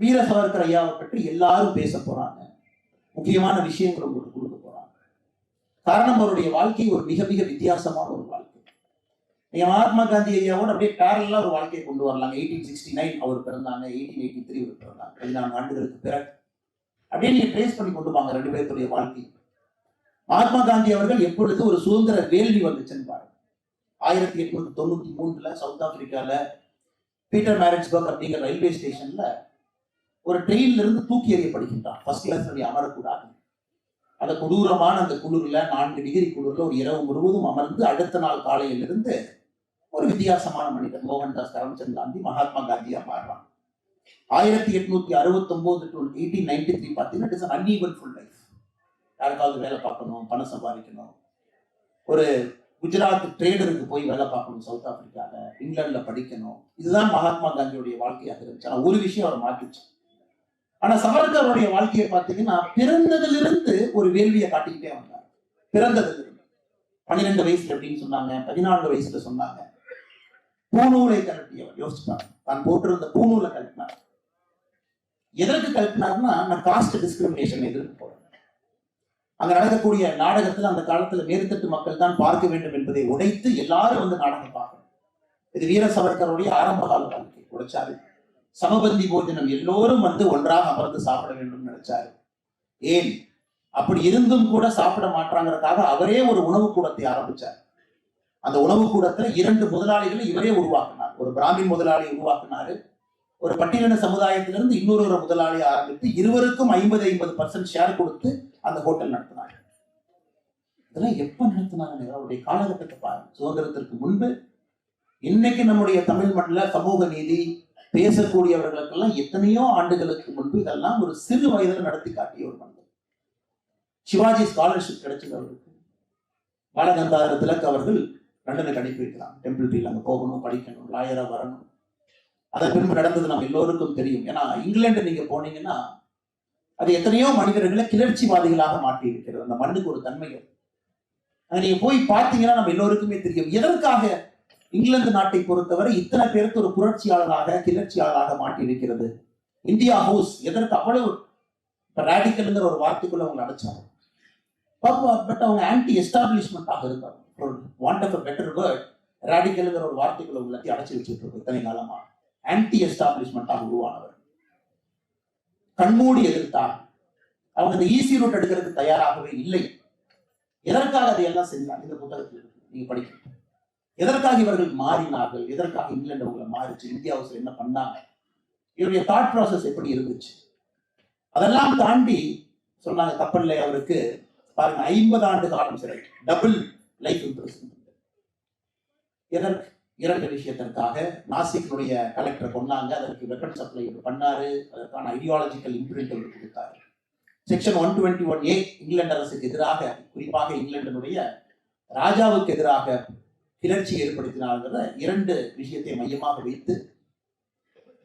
வீர சாவர்கர் ஐயாவை பற்றி எல்லாரும் பேச போறாங்க. முக்கியமான விஷயங்கள் உங்களுக்கு கொடுக்க போறாங்க. காரணம் அவருடைய வாழ்க்கை ஒரு மிக மிக வித்தியாசமான ஒரு வாழ்க்கை. நீங்க மகாத்மா காந்தி ஐயாவோட அப்படியே பேரலா ஒரு வாழ்க்கையை கொண்டு வரலாங்க. எயிட்டீன் சிக்ஸ்டி நைன் அவர் பிறந்தாங்க. எயிட்டீன் எயிட்டி த்ரீ அவர் பிறந்தாங்க. பதினான்கு ஆண்டுகளுக்கு பிறகு. அப்படியே நீங்க ட்ரேஸ் பண்ணி கொண்டு வாங்க ரெண்டு பேர்த்துடைய வாழ்க்கை மகாத்மா காந்தி அவர்கள் எப்பொழுது ஒரு சுதந்திர வேள்வி வந்துச்சுன்னு பாருங்க ஆயிரத்தி எட்நூத்தி தொண்ணூத்தி மூணுல சவுத் ஆப்பிரிக்கால பீட்டர் மேரட்ஸ்பர்க் அப்படிங்கிற ரயில்வே ஸ்டேஷன்ல ஒரு ட்ரெயின்ல இருந்து தூக்கி எறியப்படுகின்றான். First class அமரக்கூடாது. அந்த கொடூரமான அந்த குளிர்ல நான்கு டிகிரி குளிர்ல ஒரு இரவு முழுவதும் அமர்ந்து அடுத்த நாள் காலையிலிருந்து ஒரு வித்தியாசமான மனிதன் மோகன்தாஸ் கரம்சந்த் காந்தி மகாத்மா காந்தியா மாறுறான் ஆயிரத்தி எட்நூத்தி அறுபத்தி ஒன்பது டு எயிட்டீன் நைன்டி த்ரீ பார்த்தீங்கன்னா இட்ஸ் அன்ஈவன் ஃபுல் லைஃப் யாருக்காவது வேலை பார்க்கணும் பணம் சம்பாதிக்கணும். ஒரு குஜராத் ட்ரேடருக்கு போய் வேலை பார்க்கணும் சவுத் ஆப்பிரிக்காவில் இங்கிலாண்டில் படிக்கணும். இதுதான் மகாத்மா காந்தியுடைய வாழ்க்கையாக இருந்துச்சு. ஆனால் ஒரு விஷயம் அவர் மாற்றிச்சு. ஆனா சவர்கருடைய வாழ்க்கையை பார்த்தீங்கன்னா பிறந்ததிலிருந்து ஒரு வேள்வியை காட்டிக்கிட்டே வந்தார். பிறந்ததிலிருந்து. பன்னிரெண்டு வயசுல அப்படின்னு சொன்னாங்க பதினான்கு வயசுல சொன்னாங்க. பூநூலை கழட்டியவர் யோசிச்சார் தான் போட்டிருந்த பூநூலை கழட்டினார். எதற்கு கழட்டினார்னா நான் காஸ்ட் டிஸ்கிரிமினேஷன் எதிர்த்து போறேன். அங்க நடக்கக்கூடிய நாடகத்துல அந்த காலத்துல மேற்தட்டு மக்கள் தான் பார்க்க வேண்டும் என்பதை உடைத்து எல்லாரும் வந்து நாடகம் பார்க்கணும். இது வீர சவர்கருடைய ஆரம்ப கால வாழ்க்கை உடைச்சாரு. சமபந்தி போஜனம் எல்லோரும் வந்து ஒன்றாக அமர்ந்து சாப்பிட வேண்டும் நினைச்சாரு. ஏன்? அப்படி இருந்தும் கூட சாப்பிட மாட்டாங்கிறதுக்காக அவரே ஒரு உணவு கூடத்தை ஆரம்பிச்சார். அந்த உணவு கூடத்துல இரண்டு முதலாளிகளை இவரே உருவாக்கினார். ஒரு பிராமின் முதலாளி உருவாக்கினாரு. ஒரு பட்டியலின சமுதாயத்திலிருந்து இன்னொரு ஒரு முதலாளியை ஆரம்பித்து இருவருக்கும் ஐம்பது ஐம்பது பர்சன்ட் ஷேர் கொடுத்து அந்த ஹோட்டல் நடத்தினார். இதெல்லாம் எப்ப நடத்தினாங்க அவருடைய காலகட்டத்தை பாருங்க. சுதந்திரத்திற்கு முன்பு இன்னைக்கு நம்முடைய தமிழ் மண்ணில் சமூக நீதி பேசக்கூடியவர்களுக்கெல்லாம் எத்தனையோ ஆண்டுகளுக்கு முன்பு இதெல்லாம் ஒரு சிறு வயதில் நடத்தி காட்டிய ஒரு மனிதர். சிவாஜி ஸ்காலர்ஷிப் கிடைச்சது அவருக்கு. பாலகந்தார திலக் அவர்கள் லண்டனுக்கு அனுப்பி வைக்கிறாங்க டெம்பிள் டீல் அங்கே போகணும் படிக்கணும் லாயராக வரணும். அதை பின்பு நடந்தது நம்ம எல்லோருக்கும் தெரியும். ஏன்னா இங்கிலாந்து நீங்க போனீங்கன்னா அது எத்தனையோ மனிதர்களை கிளர்ச்சிவாதிகளாக மாற்றி இருக்கிறது அந்த மண்ணுக்கு ஒரு தன்மை அது. அங்க நீங்க போய் பார்த்தீங்கன்னா நம்ம எல்லோருக்குமே தெரியும். எதற்காக இங்கிலாந்து நாட்டை பொறுத்தவரை இத்தனை பேருக்கு ஒரு புரட்சியாளராக கிளர்ச்சியாளராக மாட்டியிருக்கிறது. இந்தியா ஹவுஸ் எதற்கு அவ்வளவு ரேடிக்கல்ங்கிற ஒரு வார்த்தைக்குள்ள அவங்க அடைச்சாங்க. பட் அவங்க ஆன்டி எஸ்டாப்ளிஷ்மெண்ட்டாக இருக்காங்க. வாண்ட் ஆஃப் பெட்டர் வேர்ட் ரேடிக்கல்ங்கிற ஒரு வார்த்தைக்குள்ள உள்ளத்தையும் அடைச்சி வச்சுட்டு இருக்கோம் இத்தனை காலமா. ஆன்டி எஸ்டாப்ளிஷ்மெண்ட்டாக உருவானவர். கண்மூடி எதிர்த்தார். அவங்க இந்த ஈஸி ரூட் எடுக்கிறதுக்கு தயாராகவே இல்லை. எதற்காக அதையெல்லாம் செஞ்சாங்க இந்த புத்தகத்தில் நீங்க படிக்கணும் எதற்காக இவர்கள் மாறினார்கள்? எதற்காக இங்கிலாந்து அவங்களை மாறிச்சு? இந்தியா ஹவுஸ்ல என்ன பண்ணாங்க? இவருடைய தாட் ப்ராசஸ் எப்படி இருந்துச்சு? அதெல்லாம் தாண்டி சொன்னாங்க தப்பில்லை அவருக்கு. பாருங்க ஐம்பது ஆண்டு காலம் சிறை. டபுள் லைஃப் இம்ப்ரெஷன் எதற்கு இரண்டு விஷயத்திற்காக நாசிக்கினுடைய கலெக்டர் கொண்டாங்க அதற்கு வெப்பன் சப்ளை பண்ணாரு. அதற்கான ஐடியாலஜிக்கல் இம்ப்ரிண்ட் அவர் கொடுத்தாரு. Section one twenty one A England அரசுக்கு எதிராக குறிப்பாக இங்கிலாந்தினுடைய ராஜாவுக்கு எதிராக கிளர்ச்சி ஏற்படுத்தினார்கிற இரண்டு விஷயத்தை மையமாக வைத்து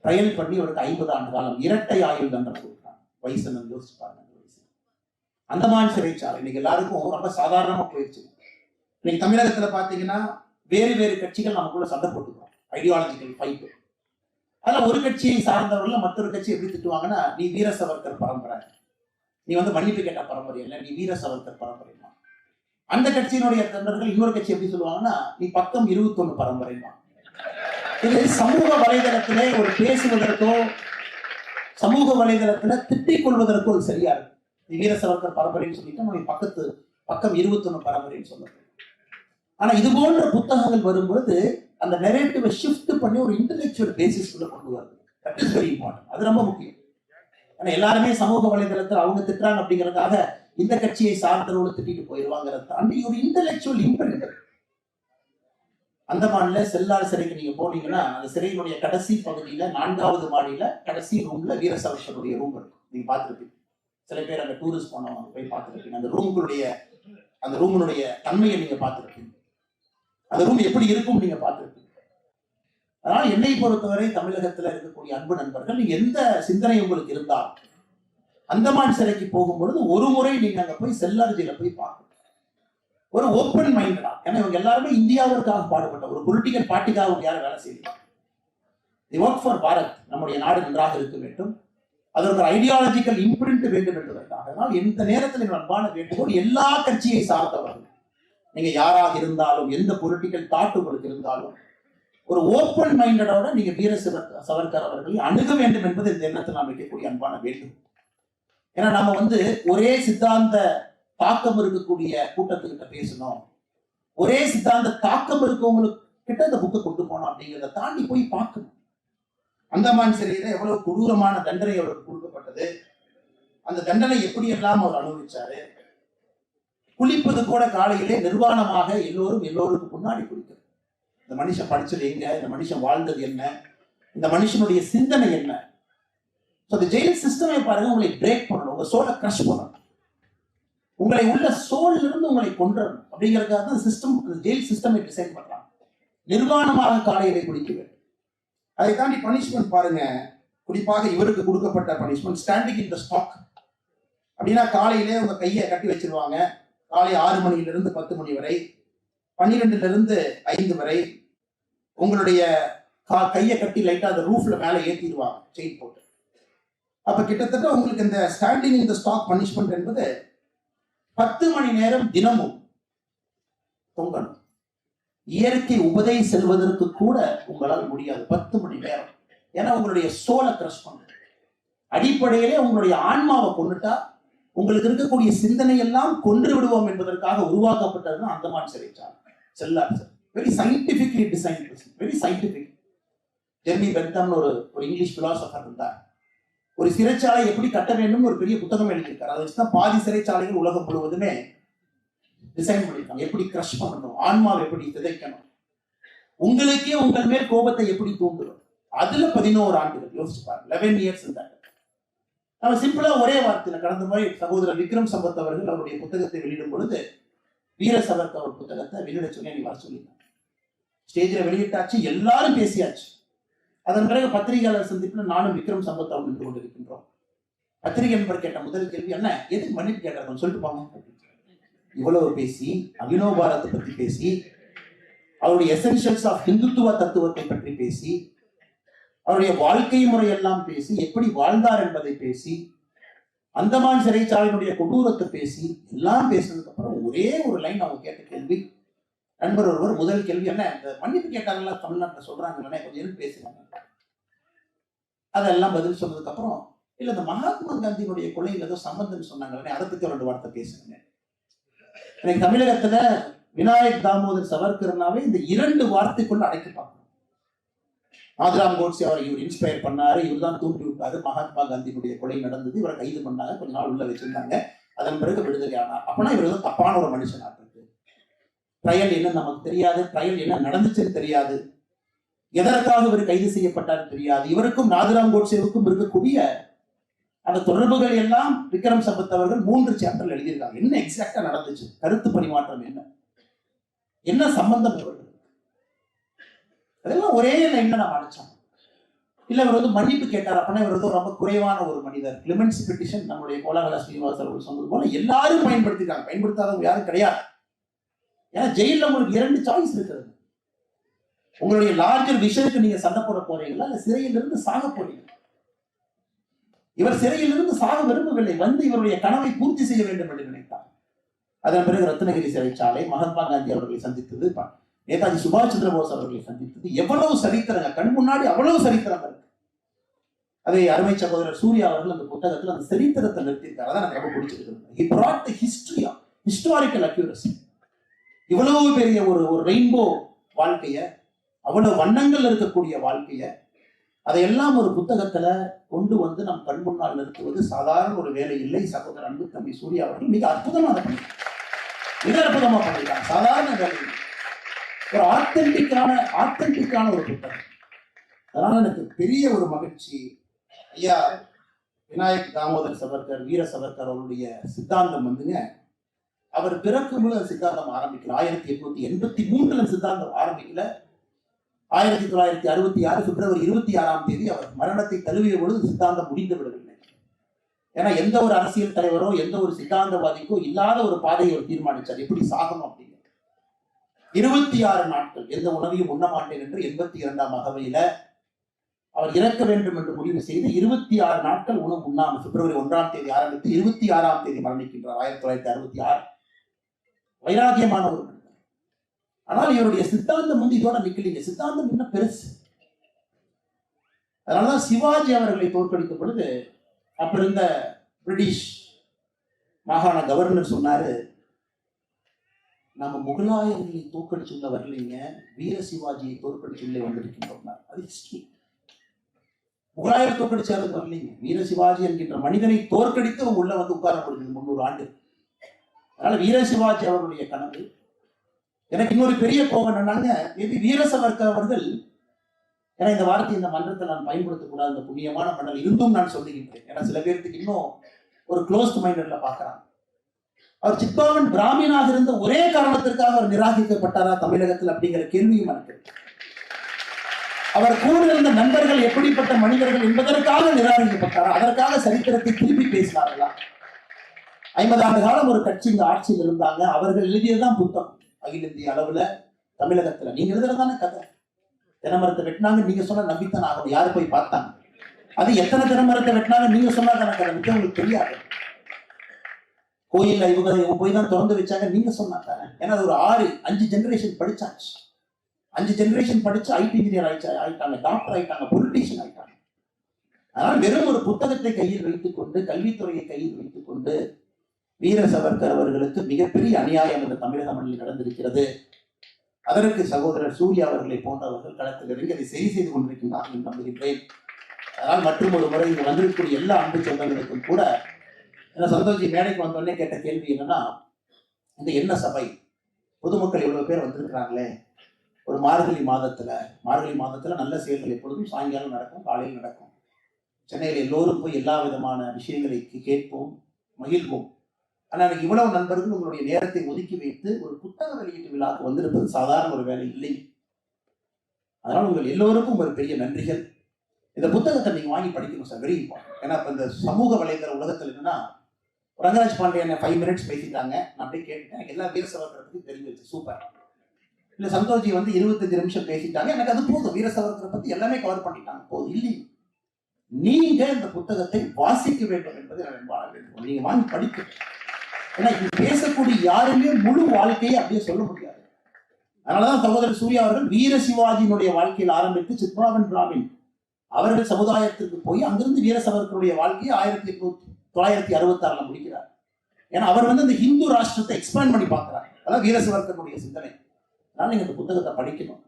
ட்ரையல் பண்ணி அவருக்கு ஐம்பது ஆண்டு காலம் இரட்டை ஆயுள் தண்டனை கொடுத்தாங்க வயசு யோசிச்சு பாருங்க அந்த வயசு. அந்தமான் சிறைச்சாலை இன்னைக்கு எல்லாருக்கும் ரொம்ப சாதாரணமாக போயிடுச்சு இன்னைக்கு தமிழகத்தில் பார்த்தீங்கன்னா வேறு வேறு கட்சிகள் நமக்குள்ள சண்டை போட்டுக்கிறோம் ஐடியாலஜிக்கல் ஃபைட்டு அதில் ஒரு கட்சியை சார்ந்தவர்கள் மற்றொரு கட்சி எப்படி திட்டுவாங்கன்னா நீ வீர சவர்கர் பரம்பரை. நீ வந்து மன்னிப்பு கேட்ட பரம்பரை இல்லை நீ வீர சவர்கர் பரம்பரை அந்த கட்சியினுடைய தொண்டர்கள் இன்னொரு கட்சி எப்படி சொல்லுவாங்கன்னா நீ பக்கம் இருபத்தொன்னு பரம்பரை இது சமூக வலைதளத்திலே ஒரு பேசுவதற்கோ சமூக வலைதளத்துல திட்டிக் கொள்வதற்கோ ஒரு சரியா இருக்கு. நீ வீர சவர்கர் பரம்பரைன்னு சொல்லிட்டு நம்முடைய பக்கத்து பக்கம் இருபத்தொன்னு பரம்பரைன்னு சொல்லுவாங்க ஆனா இது போன்ற புத்தகங்கள் வரும்பொழுது அந்த நெரேட்டிவை ஷிஃப்ட் பண்ணி ஒரு இன்டெலெக்சுவல் பேசிஸ்குள்ள கொண்டு வருது. தட் இஸ் வெரி இம்பார்ட்டன்ட் அது ரொம்ப முக்கியம். ஆனா எல்லாருமே சமூக வலைதளத்தில் அவங்க திட்டுறாங்க அப்படிங்கிறதுக்காக இந்த கட்சியை சார்ந்தவர்களை திட்டிட்டு போயிடுவாங்கிறத தாண்டி ஒரு இன்டலெக்சுவல் இம்பெண்ட் அந்தமான்ல செல்லார் சிறைக்கு நீங்க போனீங்கன்னா அந்த சிறையினுடைய கடைசி பகுதியில நான்காவது மாடியில கடைசி ரூம்ல வீரசவர்ஷனுடைய ரூம் இருக்கும் நீங்க பார்த்துருப்பீங்க. சில பேர் அங்க டூரிஸ்ட் போனவங்க போய் பார்த்துருப்பீங்க. அந்த ரூம்களுடைய அந்த ரூமினுடைய தன்மையை நீங்க பார்த்துருப்பீங்க. அந்த ரூம் எப்படி இருக்கும் நீங்க பார்த்துருப்பீங்க. அதனால என்னை பொறுத்தவரை தமிழகத்துல இருக்கக்கூடிய அன்பு நண்பர்கள் நீங்க எந்த சிந்தனை உங்களுக்கு இருந்தால் அந்தமான் சிறைக்கு போகும்பொழுது ஒரு முறை நீங்க அங்க போய் செல்லார்ஜியில போய் பார்க்கணும். ஒரு ஓப்பன் மைண்டடா ஏன்னா இவங்க எல்லாருமே இந்தியாவிற்காக பாடுபட்ட ஒரு பொலிட்டிக்கல் பார்ட்டிக்காக அவங்க யாரும் வேலை செய்யலாம் தி ஒர்க் ஃபார் பாரத் நம்முடைய நாடு நன்றாக இருக்க வேண்டும். அதற்கு ஐடியாலஜிக்கல் இம்ப்ரிண்ட் வேண்டும் என்பதற்காக. அதனால் எந்த நேரத்தில் என் அன்பான வேண்டுகோள் எல்லா கட்சியை சார்ந்தவர்கள். நீங்க யாராக இருந்தாலும் எந்த பொலிட்டிக்கல் தாட் உங்களுக்கு இருந்தாலும் ஒரு ஓப்பன் மைண்டடோட நீங்க வீர சிவ சவர்கர் அவர்களை அணுக வேண்டும் என்பது இந்த எண்ணத்தில் நாம் வைக்கக்கூடிய அன்பான வேண்டும் ஏன்னா நம்ம வந்து ஒரே சித்தாந்த தாக்கம் இருக்கக்கூடிய கூட்டத்துக்கிட்ட பேசணும். ஒரே சித்தாந்த தாக்கம் இருக்கவங்களுக்கு கிட்ட இந்த புக்கை கொண்டு போனோம் அப்படிங்கிறத தாண்டி போய் பார்க்கணும். அந்தமான் சிறையில எவ்வளவு கொடூரமான தண்டனை அவருக்கு கொடுக்கப்பட்டது. அந்த தண்டனை எப்படி எல்லாம் அவர் அனுபவிச்சாரு? குளிப்பது கூட காலையிலே நிர்வாணமாக எல்லோரும் எல்லோருக்கும் முன்னாடி குளிக்கிறது. இந்த மனுஷன் படிச்சது எங்க? இந்த மனுஷன் வாழ்ந்தது என்ன? இந்த மனுஷனுடைய சிந்தனை என்ன? ஸோ இந்த ஜெயில் சிஸ்டமே பாருங்க உங்களை பிரேக் பண்ணணும். உங்க சோலை கிரஷ் பண்ணணும். உங்களை உள்ள சோல்ல இருந்து உங்களை கொன்றணும் அப்படிங்கிறதுக்காக தான் சிஸ்டம் ஜெயில் சிஸ்டமை டிசைன் பண்றாங்க. நிர்வாணமாக காலையிலே குளிக்க வேண்டும். அதை தாண்டி பனிஷ்மெண்ட் பாருங்க. குறிப்பாக இவருக்கு கொடுக்கப்பட்ட punishment standing in the stock அப்படின்னா காலையிலே உங்க கையை கட்டி வச்சிருவாங்க. காலை ஆறு மணியிலிருந்து பத்து மணி வரை பன்னிரெண்டுல இருந்து ஐந்து வரை உங்களுடைய கா கையை கட்டி லைட்டா அந்த ரூஃப்ல மேலே ஏற்றிடுவாங்க செயின் போட்டு. அப்ப கிட்டத்தட்ட உங்களுக்கு இந்த ஸ்டாண்டிங் இந்த ஸ்டாக் பனிஷ்மெண்ட் என்பது பத்து மணி நேரம் தினமும் தொங்கணும். இயற்கை உபதை செல்வதற்கு கூட உங்களால் முடியாது. பத்து மணி நேரம். ஏன்னா உங்களுடைய சோலை கிரஷ் பண்ணும் அடிப்படையிலே உங்களுடைய ஆன்மாவை கொண்டுட்டா உங்களுக்கு இருக்கக்கூடிய சிந்தனை எல்லாம் கொன்று விடுவோம் என்பதற்காக உருவாக்கப்பட்டதுதான் அந்தமான் சிறைச்சாலை cellular sir. Very scientifically design very scientific Jeremy பென்தம்னு ஒரு ஒரு இங்கிலீஷ் பிலாசபர் இருந்தார். ஒரு சிறைச்சாலை எப்படி கட்ட வேண்டும்னு ஒரு பெரிய புத்தகம் எழுதியிருக்காரு. அதை வச்சுதான் பாதி சிறைச்சாலைகள் உலகம் முழுவதுமே டிசைன் பண்ணியிருக்காங்க. எப்படி கிரஷ் பண்ணணும்? ஆன்மாவை எப்படி சிதைக்கணும்? உங்களுக்கே உங்கள் மேல் கோபத்தை எப்படி தூண்டுவது? அதுல பதினோரு ஆண்டுகள். யோசிச்சு பாருங்க. லெவன் இயர்ஸ் இருந்தாங்க நம்ம சிம்பிளா ஒரே வார்த்தையில கடந்த முறை சகோதரர் விக்ரம் சம்பத் அவர்கள் அவருடைய புத்தகத்தை வெளியிடும் பொழுது வீர சவர்க் அவர் புத்தகத்தை வெளியிட சொல்லி நீ சொல்லியிருந்தாங்க ஸ்டேஜில் வெளியிட்டாச்சு. எல்லாரும் பேசியாச்சு. அதன் பிறகு பத்திரிகையாளர் சந்திப்பில் நானும் விக்ரம் சம்பத் அவர்கள் நின்று கொண்டிருக்கின்றோம் பத்திரிகை நண்பர் கேட்ட முதல் கேள்வி என்ன எதுக்கு மன்னிப்பு கேட்டாங்க சொல்லிட்டு பாங்க அப்படின்னு. இவ்வளவு பேசி அபினோ பாரத்தை பற்றி பேசி அவருடைய எசென்ஷியல்ஸ் ஆஃப் ஹிந்துத்துவ தத்துவத்தை பற்றி பேசி அவருடைய வாழ்க்கை முறையெல்லாம் பேசி எப்படி வாழ்ந்தார் என்பதை பேசி அந்தமான் சிறைச்சாலையினுடைய கொடூரத்தை பேசி எல்லாம் பேசினதுக்கு அப்புறம் ஒரே ஒரு லைன் அவங்க கேட்ட கேள்வி நண்பர் ஒருவர் முதல் கேள்வி என்ன? இந்த மன்னிப்பு கேட்டாங்களா தமிழ்நாட்டில் சொல்றாங்க கொஞ்சம் இருந்து பேசுறாங்க அதெல்லாம் பதில் சொன்னதுக்கு அப்புறம் இல்ல இந்த மகாத்மா காந்தியினுடைய கொலையில் ஏதோ சம்பந்தம் சொன்னாங்க அதை பத்தி ரெண்டு வார்த்தை பேசுங்க. எனக்கு தமிழகத்துல விநாயக் தாமோதர் சவர்கர்னாவே இந்த இரண்டு வார்த்தைக்குள்ள அடைக்க பார்க்கணும். ஆதிராம் கோட்ஸே அவரை இவர் இன்ஸ்பயர் பண்ணாரு இவர் தான் தூண்டி விட்டாரு. மகாத்மா காந்தியினுடைய கொலை நடந்தது. இவரை கைது பண்ணாங்க. கொஞ்ச நாள் உள்ள வச்சிருந்தாங்க. அதன் பிறகு விடுதலை ஆனார். அப்பனா இவர் தப்பான ஒரு மனுஷன் இருக்கு ட்ரையல் என்ன நமக்கு தெரியாது ட்ரையல் என்ன நடந்துச்சுன்னு தெரியாது. எதற்காக இவர் கைது செய்யப்பட்டார் தெரியாது. இவருக்கும் ராஜராம் கோட்சேவுக்கும் இருக்கக்கூடிய அந்த தொடர்புகள் எல்லாம் விக்ரம் சம்பத் அவர்கள் மூன்று சாப்டர்ல எழுதியிருக்காங்க. என்ன எக்ஸாக்டா நடந்துச்சு? கருத்து பரிமாற்றம் என்ன? என்ன சம்பந்தம் இவர்கள் அதெல்லாம் ஒரே லைன்ல நம்ம அடைச்சோம். இல்ல இவர் வந்து மன்னிப்பு கேட்டார் அப்படின்னா இவர் வந்து ரொம்ப குறைவான ஒரு மனிதர். கிளிமென்ஸ் பெட்டிஷன் நம்முடைய கோலாகலா ஸ்ரீனிவாசர் சொன்னது போல எல்லாரும் பயன்படுத்திருக்காங்க பயன்படுத்தாதவங்க யாரும் கிடையாது. ஏன்னா ஜெயிலில் உங்களுக்கு இரண்டு சாய்ஸ் இருக்கிறது உங்களுடைய லார்ஜர் விஷயத்துக்கு நீங்க சண்டை போட போறீங்களா? இல்ல சிறையிலிருந்து சாக போறீங்க இவர் சிறையிலிருந்து சாக விரும்பவில்லை. வந்து இவருடைய கனவை பூர்த்தி செய்ய வேண்டும் என்று நினைத்தார். அதன் பிறகு ரத்னகிரி சிறைச்சாலை மகாத்மா காந்தி அவர்களை சந்தித்தது. ப- நேதாஜி சுபாஷ் சந்திர போஸ் அவர்களை சந்தித்தது. எவ்வளவு சரித்திரங்க. கண் முன்னாடி அவ்வளவு சரித்திரம் இருக்கு. அதை அருமை சகோதரர் சூர்யா அவர்கள் அந்த புத்தகத்தில் அந்த சரித்திரத்தை நிறுத்தியிருக்காரு. அதான் எனக்கு ரொம்ப பிடிச்சிருக்கு he ஹிஸ்டாரிக்கல் அக்யூரசி இவ்வளவு பெரிய ஒரு ஒரு ரெயின்போ வாழ்க்கைய அவ்வளவு வண்ணங்கள் இருக்கக்கூடிய வாழ்க்கைய அதையெல்லாம் ஒரு புத்தகத்துல கொண்டு வந்து நம் கண் முன்னால் நிறுத்துவது சாதாரண ஒரு வேலை இல்லை. சகோதரர் அன்பு தம்பி சூர்யா அவர்கள் மிக அற்புதமா அதை மிக அற்புதமா பண்ணிருக்காங்க சாதாரண வேலை ஒரு ஆத்தென்டிக்கான ஆத்தென்டிக்கான ஒரு புத்தகம். அதனால எனக்கு பெரிய ஒரு மகிழ்ச்சி. ஐயா விநாயக் தாமோதர் சவர்கர் வீர சவர்கர் அவருடைய சித்தாந்தம் வந்துங்க. அவர் பிறக்கும் சித்தாந்தம் ஆரம்பிக்கல ஆயிரத்தி எட்நூத்தி எண்பத்தி மூன்றுல சித்தாந்தம் ஆரம்பிக்கல. ஆயிரத்தி தொள்ளாயிரத்தி அறுபத்தி ஆறு பிப்ரவரி இருபத்தி ஆறாம் தேதி அவர் மரணத்தை தழுவிய பொழுது சித்தாந்தம் முடிந்து விடவில்லை. ஏன்னா எந்த ஒரு அரசியல் தலைவரோ எந்த ஒரு சித்தாந்தவாதிக்கோ இல்லாத ஒரு பாதையை அவர் தீர்மானிச்சார். எப்படி சாகணும் அப்படிங்கிறது இருபத்தி ஆறு நாட்கள் எந்த உணவையும் உண்ண மாட்டேன் என்று எண்பத்தி இரண்டாம் அகவையில அவர் இறக்க வேண்டும் என்று முடிவு செய்து இருபத்தி ஆறு நாட்கள் உணவு உண்ணாமல் பிப்ரவரி ஒன்றாம் தேதி ஆரம்பித்து இருபத்தி ஆறாம் தேதி மரணிக்கின்றார். ஆயிரத்தி தொள்ளாயிரத்தி அறுபத்தி ஆறு. வைராகியமானவர் ஆனால் இவருடைய சித்தாந்தம் வந்து இதோட நிக்கலீங்க சித்தாந்தம் இன்னும் பெருசு. அதனாலதான் சிவாஜி அவர்களை தோற்கடித்த பொழுது அப்ப இருந்த பிரிட்டிஷ் மாகாண கவர்னர் சொன்னாரு நம்ம முகலாயர்களை தோற்கடிச்சுள்ள வரலைங்க வீர சிவாஜியை தோற்கடிச்சுள்ளே வந்திருக்கின்றோம் அது ஹிஸ்டரி முகலாயர் தோற்கடிச்சாரு வரலீங்க வீர சிவாஜி என்கின்ற மனிதனை தோற்கடித்து உள்ள வந்து உட்கார முடிஞ்சது முன்னூறு ஆண்டு. அதனால வீர சிவாஜி அவருடைய கனவு. எனக்கு இன்னொரு பெரிய கோபம் என்னன்னாங்க மேபி வீர அவர்கள் ஏன்னா இந்த வார்த்தை இந்த மன்றத்தை நான் பயன்படுத்தக்கூடாது இந்த புண்ணியமான மண்டல் இருந்தும் நான் சொல்லுகின்றேன் ஏன்னா சில பேருக்கு இன்னும் ஒரு க்ளோஸ்ட் மைண்டட்ல பாக்குறாங்க அவர் சித்பாவன் பிராமினாக இருந்த ஒரே காரணத்திற்காக அவர் நிராகரிக்கப்பட்டாரா தமிழகத்தில் அப்படிங்கிற கேள்வியும் எனக்கு இருக்கு. அவர் கூட இருந்த நண்பர்கள் எப்படிப்பட்ட மனிதர்கள் என்பதற்காக நிராகரிக்கப்பட்டாரா அதற்காக சரித்திரத்தை திருப்பி பேசினார்களா? ஐம்பது ஆண்டு காலம் ஒரு கட்சி இந்த ஆட்சியில் இருந்தாங்க. அவர்கள் எழுதியதுதான் புத்தகம். அகில இந்திய அளவுல தமிழகத்துல. நீங்க எழுதுறதானே கதை. தினமரத்தை வெட்டினாங்க நீங்க சொன்ன நம்பித்தான் ஆகணும். யாரு போய் பார்த்தாங்க? அது எத்தனை தினமரத்தை வெட்டினாங்க நீங்க சொன்னா தானே கதை மிச்சம் உங்களுக்கு தெரியாது. கோயில்ல இவங்க இவங்க போய் தான் திறந்து வச்சாங்க. நீங்க சொன்னாங்க ஏன்னா அது ஒரு ஆறு அஞ்சு ஜெனரேஷன் படிச்சாச்சு. அஞ்சு ஜெனரேஷன் படிச்சு ஐடி இன்ஜினியர் ஆயிடுச்சு ஆயிட்டாங்க. டாக்டர் ஆயிட்டாங்க பொலிட்டீஷியன் ஆயிட்டாங்க. அதனால் வெறும் ஒரு புத்தகத்தை கையில் வைத்துக்கொண்டு கல்வித்துறையை கையில் வைத்துக்கொண்டு வீர சவர்கர் அவர்களுக்கு மிகப்பெரிய அநியாயம் இந்த தமிழக மண்ணில் நடந்திருக்கிறது. அதற்கு சகோதரர் சூர்யா அவர்களை போன்றவர்கள் களத்தில் இறங்கி அதை சரி செய்து கொண்டிருக்கின்றார்கள் என்று நம்புகின்றேன். அதனால் மற்றும் ஒரு முறை இங்கு வந்திருக்கக்கூடிய எல்லா அன்பு சொந்தங்களுக்கும் கூட ஏன்னா சந்தோஷி மேடைக்கு வந்தோடனே கேட்ட கேள்வி என்னன்னா இந்த என்ன சபை? பொதுமக்கள் இவ்வளவு பேர் வந்திருக்கிறாங்களே? ஒரு மார்கழி மாதத்துல மார்கழி மாதத்துல நல்ல செயல்கள் எப்பொழுதும் சாயங்காலம் நடக்கும் காலையில் நடக்கும். சென்னையில் எல்லோரும் போய் எல்லா விதமான விஷயங்களை கேட்போம் மகிழ்வோம். ஆனால் எனக்கு இவ்வளவு நண்பர்கள் உங்களுடைய நேரத்தை ஒதுக்கி வைத்து ஒரு புத்தக வெளியீட்டு விழாக்கு வந்திருப்பது சாதாரண ஒரு வேலை இல்லை. அதனால் உங்கள் எல்லோருக்கும் ஒரு பெரிய நன்றிகள். இந்த புத்தகத்தை நீங்க வாங்கி படிக்கணும் சார் வெரி இம்பார்ட்டன்ட் ஏன்னா இப்ப இந்த சமூக வலைதள உலகத்தில் என்னன்னா ரங்கராஜ் பாண்டே என்ன ஃபைவ் மினிட்ஸ் பேசிட்டாங்க. நான் அப்படியே கேட்டேன் எனக்கு எல்லா வீர சவர்கரை தெரிஞ்சிருச்சு சூப்பர் இல்ல சந்தோஷ்ஜி வந்து இருபத்தஞ்சு நிமிஷம் பேசிட்டாங்க. எனக்கு அது போதும். வீர சவர்கரை பத்தி எல்லாமே கவர் பண்ணிட்டாங்க. போதும். இல்லை. நீங்க இந்த புத்தகத்தை வாசிக்க வேண்டும் என்பதை நான் வாழ வேண்டுகோள் நீங்க வாங்கி படிக்கணும். ஏன்னா இது பேசக்கூடிய யாருமே முழு வாழ்க்கையை அப்படியே சொல்ல முடியாது. அதனாலதான் சகோதரர் சூர்யா அவர்கள் வீர சிவாஜியினுடைய வாழ்க்கையில் ஆரம்பித்து சித்ராவன் பிராமின் அவர்கள் சமுதாயத்திற்கு போய் அங்கிருந்து வீரசவர்களுடைய வாழ்க்கையை ஆயிரத்தி எட்நூத்தி தொள்ளாயிரத்தி அறுபத்தி ஆறுல முடிக்கிறார். ஏன்னா அவர் வந்து இந்த ஹிந்து ராஷ்டிரத்தை எக்ஸ்பேண்ட் பண்ணி பார்க்கிறார். அதான் வீர சிந்தனை. அதனால நீங்க இந்த புத்தகத்தை படிக்கணும்.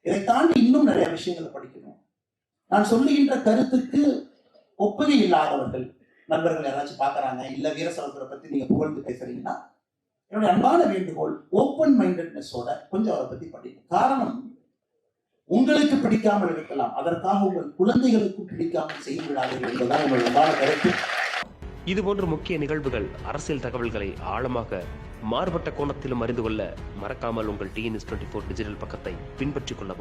இதை தாண்டி இன்னும் நிறைய விஷயங்களை படிக்கணும். நான் சொல்லுகின்ற கருத்துக்கு ஒப்புகை இல்லாதவர்கள் நண்பர்கள் யாராச்சும் பாக்குறாங்க இல்ல வீர சவர்கரை பத்தி நீங்க புகழ்ந்து பேசுறீங்கன்னா என்னுடைய அன்பான வேண்டுகோள் ஓப்பன் மைண்டட்னஸோட கொஞ்சம் அவரை பத்தி படிங்க. காரணம் உங்களுக்கு பிடிக்காமல் இருக்கலாம். அதற்காக உங்கள் குழந்தைகளுக்கும் பிடிக்காமல் செய்து விடாதீர்கள் என்பதுதான் உங்கள் அன்பான கருத்து. இதுபோன்ற முக்கிய நிகழ்வுகள் அரசியல் தகவல்களை ஆழமாக மாறுபட்ட கோணத்திலும் அறிந்து கொள்ள மறக்காமல் உங்கள் டிஎன்எஸ் டுவெண்ட்டி ஃபோர் டிஜிட்டல் பக்கத்தை பின்பற்றிக் கொள்ளவும்.